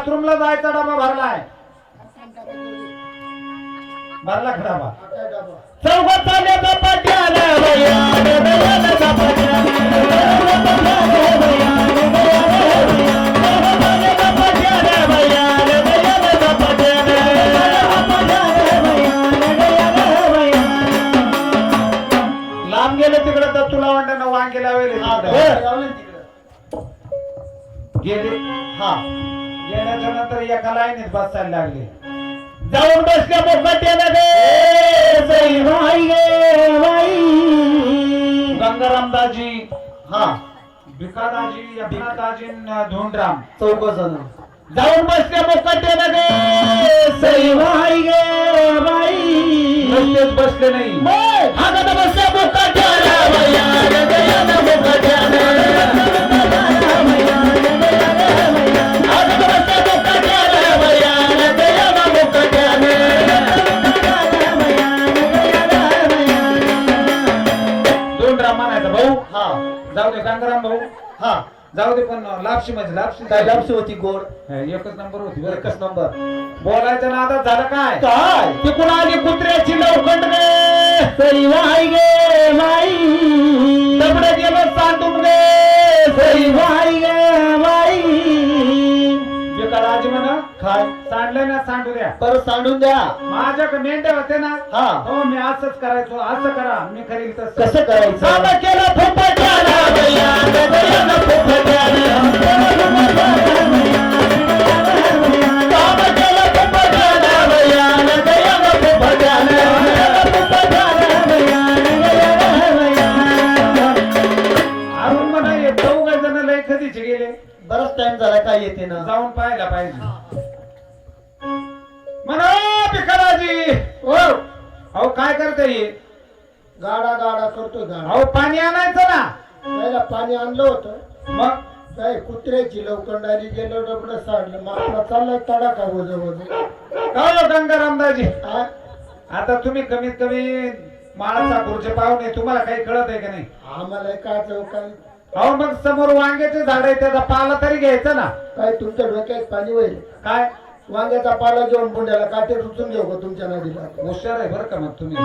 बाथरूमला जायचा डबा भरलाय. भरला चौघात चालल्याचा पट्याला लांब गेले तिकडे तर तुला वाटणं वांगे लावेल गेले. हा. गेल्याच्यानंतर एका लाईनीत बसायला लागले. जाऊन बसल्या बाई गंगारामदाजी. हा. भिकादाजी अभिनाथाजी धोंडराम. चौक जण जाऊन बसल्या गे सई भाई गे बाई बसले नाही. राम म्हणायचा भाऊ. हा. जाऊ दे गंगाराम भाऊ. हा. जाऊ दे पण लापशी म्हणजे लापशी काय लापशी होती गोड? एकच नंबर होती बरं एकच नंबर. बोलायच्या नादात झालं काय? काय? तिकडून आली कुत्र्याची लवखंड गे सई वाई गे बाई दगड गेलं सांडून गे सई वाई सांडलं ना सांडू द्या. परत सांडून द्या. माझ्याकडे मेंढ्या होते ना हा. हो मी असंच करायचो असं करा. मी करील तसं. कसं करायचं. अरुण म्हणा हे चौघ जण लय कधीचे गेले. बराच टाइम झाला काय येते ना? जाऊन पाहायला पाहिजे. भिकाराजी हो. अहो काय करते हे? गाडा गाडा करतो गाडा. अहो पाणी आणायचं ना? त्याला पाणी आणलं होतं. मग? काय कुत्र्याची लवकंडारी गेलं डबड साडलं मग आपला चाललाय तडा का वज काय हो गंगारामदाजी हा? आता तुम्ही कमीत कमी माळा गुरुचे पाहुणे तुम्हाला काही कळत आहे का नाही? आम्हाला काय जाऊ काय? अहो मग समोर वांग्याचे झाड आहे त्याचा पाला तरी घ्यायचा ना? काय तुमच्या डोक्यात पाणी होईल काय? वांग्याचा पाला घेऊन पुण्याला काटे रुचून घेऊ का तुमच्या नदीला? हुशार आहे बरं का मग तुम्ही?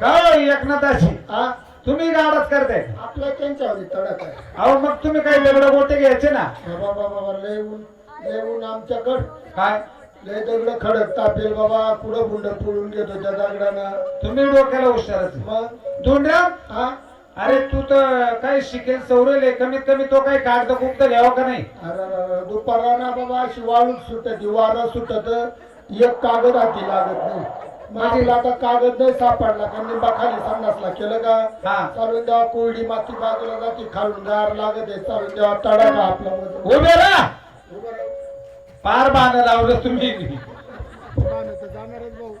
काय हो एकनाथाची हा? तुम्ही गाडच करताय? आपल्या त्यांच्यावर तडक आहे. अहो मग तुम्ही काही दगड गोटे घ्यायचे ना? बाबा बाबा बाबा लय ऊन लय ऊन आमच्याकड. काय? लय दगड खडक तापेल बाबा पुढं बुंड फोडून घेतो त्या दगडानं. तुम्ही डोक्याला हुशारच. मग? धोंडराम हा? अरे तू तर काही शिकेल सौरेल कमीत कमी तो काही कागद कुगद घ्यावा का नाही? अरे दुपारा ना बाबा अशी वाळू सुटत वारं सुटत एक कागद हाती लागत नाही. माझीला आता कागद नाही सापडला का? निंबा खाली संडासला केलं का? हा. चालून द्यावा कोरडी माती बाजूला जाते खालून गार लागत आहे चालून द्यावा तडाखा आपला उभं राहा. पार बांध लावलं तुम्ही. जाणारच भाऊ.